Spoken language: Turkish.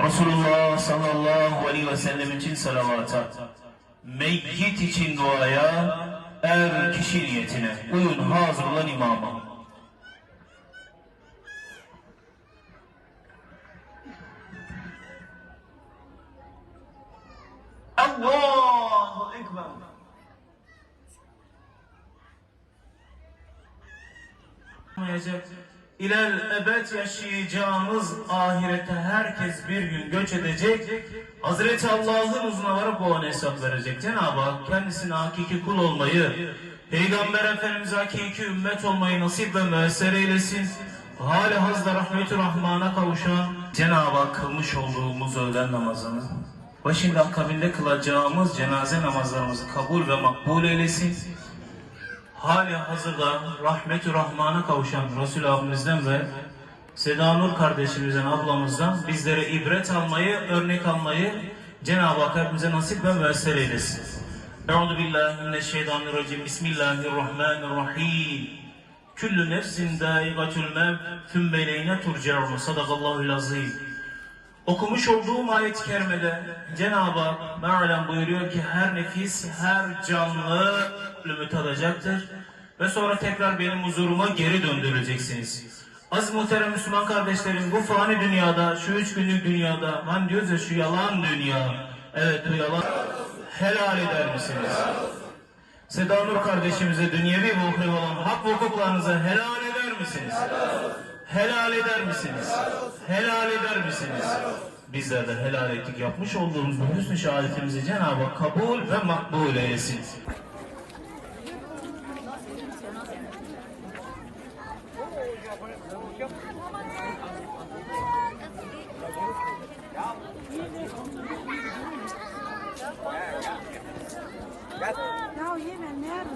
Resulullah sallallahu aleyhi ve sellem için salavata, meyyit için duaya, er kişi niyetine. Uyun hazır olan imama. Allahu Ekber. İlel ebed yaşayacağımız ahirete herkes bir gün göç edecek. Hazreti Allah'ın varıp o ona hesap verecek. Cenab-ı Hak kendisine hakiki kul olmayı, Peygamber Efendimiz hakiki ümmet olmayı nasip ve müesser eylesin. Hali hazda rahmeti rahmana kavuşan Cenab-ı Hak kılmış olduğumuz öğlen namazını, başında akabinde kılacağımız cenaze namazlarımızı kabul ve makbul eylesin hali hazırda rahmetü rahmana kavuşan Resul abimizden ve Seda Nur kardeşimizden, ablamızdan bizlere ibret almayı, örnek almayı Cenab-ı Hak hepimize nasip ve müesser eylesin. Euzu billahi mineşşeytanirracim. Bismillahirrahmanirrahim. Küllü nefsin dâigatül mevt, thümme ileyne turcaun. Sadakallahul azim. Okumuş olduğum ayet-i kerimede Cenab-ı Hak mealen buyuruyor ki her nefis, her canlı ölümü tadacaktır. Ve sonra tekrar benim huzuruma geri döndürüleceksiniz. Az muhterem Müslüman kardeşlerim bu fani dünyada, şu üç günlük dünyada, hani diyoruz ya şu yalan dünya, evet bu yalan, helal eder misiniz? Seda Nur kardeşimize dünyevi ve olan hak hukuklarınızı helal eder misiniz? Helal eder misiniz? Helal eder misiniz? Bizler de helal ettik. Yapmış olduğumuz bu hüsnü şehadetimizi Cenab-ı Hak kabul ve makbul eylesin. Yeme nerede?